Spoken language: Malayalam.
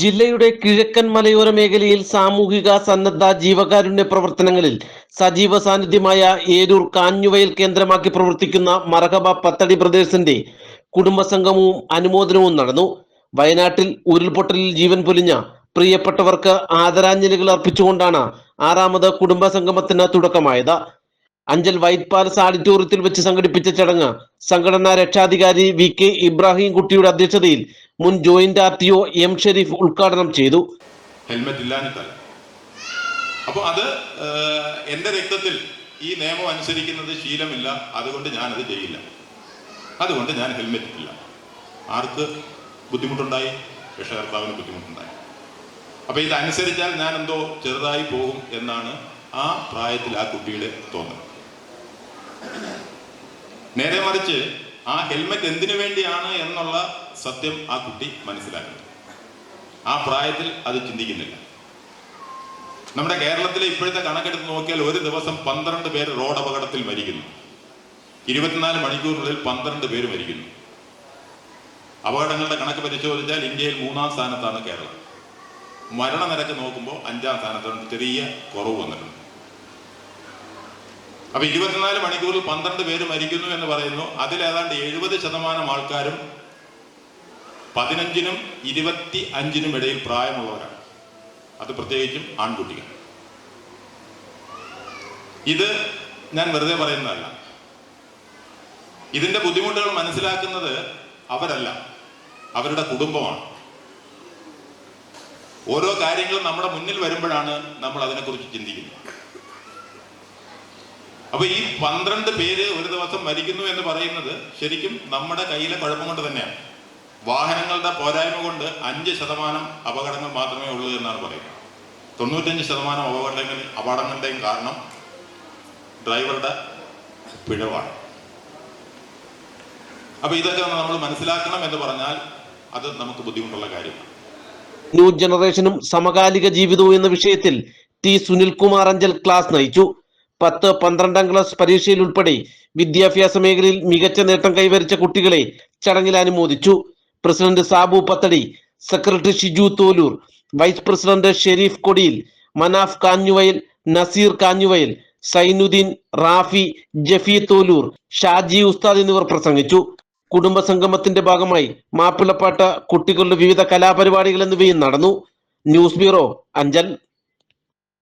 ജില്ലയുടെ കിഴക്കൻ മലയോര മേഖലയിൽ സാമൂഹിക സന്നദ്ധ ജീവകാരുണ്യ പ്രവർത്തനങ്ങളിൽ സജീവ സാന്നിധ്യമായ ഏരൂർ കാഞ്ഞുവയൽ കേന്ദ്രമാക്കി പ്രവർത്തിക്കുന്ന മറഹബ പത്തടി ബ്രദേഴ്സിന്റെ കുടുംബസംഗമവും അനുമോദനവും നടന്നു. വയനാട്ടിൽ ഉരുൾപൊട്ടലിൽ ജീവൻ പൊലിഞ്ഞ പ്രിയപ്പെട്ടവർക്ക് ആദരാഞ്ജലികൾ അർപ്പിച്ചുകൊണ്ടാണ് ആറാമത് കുടുംബസംഗമത്തിന് തുടക്കമായത്. അഞ്ചൽ വൈറ്റ് പാലസ് ഓഡിറ്റോറിയത്തിൽ വെച്ച് സംഘടിപ്പിച്ച ചടങ്ങ് സംഘടനാ രക്ഷാധികാരി വി കെ ഇബ്രാഹിം കുട്ടിയുടെ അധ്യക്ഷതയിൽ മുൻ joint R T O M Sherif ഉദ്ഘാടനം ചെയ്തു. ഹെൽമെറ്റ് ഇല്ലാഞ്ഞിട്ടല്ല. അപ്പോൾ അത് എന്റെ രക്തത്തിൽ ഈ നിയമം അനുസരിക്കുന്നത് ശീലമില്ല. അതുകൊണ്ട് ഞാൻ അത് ചെയ്യില്ല. അതുകൊണ്ട് ഞാൻ ഹെൽമെറ്റ് ഇല്ല ആർക്ക് ബുദ്ധിമുട്ടുണ്ടായി? രക്ഷകർത്താവിന് ബുദ്ധിമുട്ടുണ്ടായി. അപ്പോൾ ഇതനുസരിച്ചാൽ ഞാൻ എന്തോ ചെറുതായി പോകും എന്നാണ് ആ പ്രായത്തിൽ ആ കുട്ടിയുടെ തോന്നൽ. നേരെ മറിച്ച് ആ ഹെൽമെറ്റ് എന്തിനു വേണ്ടിയാണ് എന്നുള്ള സത്യം ആ കുട്ടി മനസ്സിലാക്കുന്നു ആ പ്രായത്തിൽ അത് ചിന്തിക്കുന്നില്ല. നമ്മുടെ കേരളത്തിലെ ഇപ്പോഴത്തെ കണക്കെടുത്ത് നോക്കിയാൽ ഒരു ദിവസം പന്ത്രണ്ട് പേര് റോഡ് അപകടത്തിൽ മരിക്കുന്നു. ഇരുപത്തിനാല് മണിക്കൂറിനുള്ളിൽ പന്ത്രണ്ട് പേര് മരിക്കുന്നു. അപകടങ്ങളുടെ കണക്ക് പരിശോധിച്ചാൽ ഇന്ത്യയിൽ മൂന്നാം സ്ഥാനത്താണ് കേരളം. മരണനിരക്ക് നോക്കുമ്പോൾ അഞ്ചാം സ്ഥാനത്താണ്. ചെറിയ കുറവ് വന്നിട്ടുണ്ട്. അപ്പൊ ഇരുപത്തിനാല് മണിക്കൂറിൽ പന്ത്രണ്ട് പേര് മരിക്കുന്നു എന്ന് പറയുന്നു. അതിൽ ഏതാണ്ട് എഴുപത് ശതമാനം ആൾക്കാരും പതിനഞ്ചിനും ഇരുപത്തി അഞ്ചിനും ഇടയിൽ പ്രായമുള്ളവരാണ്. അത് പ്രത്യേകിച്ചും ആൺകുട്ടികൾ. ഇത് ഞാൻ വെറുതെ പറയുന്നതല്ല. ഇതിന്റെ ബുദ്ധിമുട്ടുകൾ മനസ്സിലാക്കുന്നത് അവരല്ല. അവരുടെ കുടുംബമാണ്. ഓരോ കാര്യങ്ങളും നമ്മുടെ മുന്നിൽ വരുമ്പോഴാണ് നമ്മൾ അതിനെക്കുറിച്ച് ചിന്തിക്കുന്നത്. അപ്പൊ ഈ പന്ത്രണ്ട് പേര് ഒരു ദിവസം മരിക്കുന്നു എന്ന് പറയുന്നത് ശരിക്കും നമ്മുടെ കയ്യിലെ കുഴപ്പം കൊണ്ട് തന്നെയാണ്. വാഹനങ്ങളുടെ പോരായ്മ കൊണ്ട് അഞ്ച് ശതമാനം അപകടങ്ങൾ മാത്രമേ ഉള്ളൂ എന്നാണ് പറയുന്നത്. തൊണ്ണൂറ്റഞ്ച് ശതമാനം അപകടങ്ങൾ അപകടങ്ങളുടെയും കാരണം ഡ്രൈവറുടെ പിഴവാണ്. അപ്പൊ ഇതൊക്കെ നമ്മൾ മനസ്സിലാക്കണം എന്ന് പറഞ്ഞാൽ അത് നമുക്ക് ബുദ്ധിമുട്ടുള്ള കാര്യമാണ്. ന്യൂ ജനറേഷനും സമകാലിക ജീവിതവും എന്ന വിഷയത്തിൽ ടി സുനിൽകുമാർ അഞ്ചൽ ക്ലാസ് നയിച്ചു. പത്ത് പന്ത്രണ്ടാം ക്ലാസ് പരീക്ഷയിൽ ഉൾപ്പെടെ വിദ്യാഭ്യാസ മേഖലയിൽ മികച്ച നേട്ടം കൈവരിച്ച കുട്ടികളെ ചടങ്ങിൽ അനുമോദിച്ചു. President Sabu Pathadi secretary Shiju Tholur vice president Sherif Kodiyil Manaf Kanjuvayal Naseer Kanjuvayal Sainudheen Rafi Jaffi Tholur Shaji Usthad എന്നിവർ പ്രസംഗിച്ചു. കുടുംബ സംഗമത്തിന്റെ ഭാഗമായി മാപ്പിളപ്പാട്ട് കുട്ടികളുടെ വിവിധ കലാപരിപാടികൾ എന്നിവയും നടന്നു. News bureau Anchal.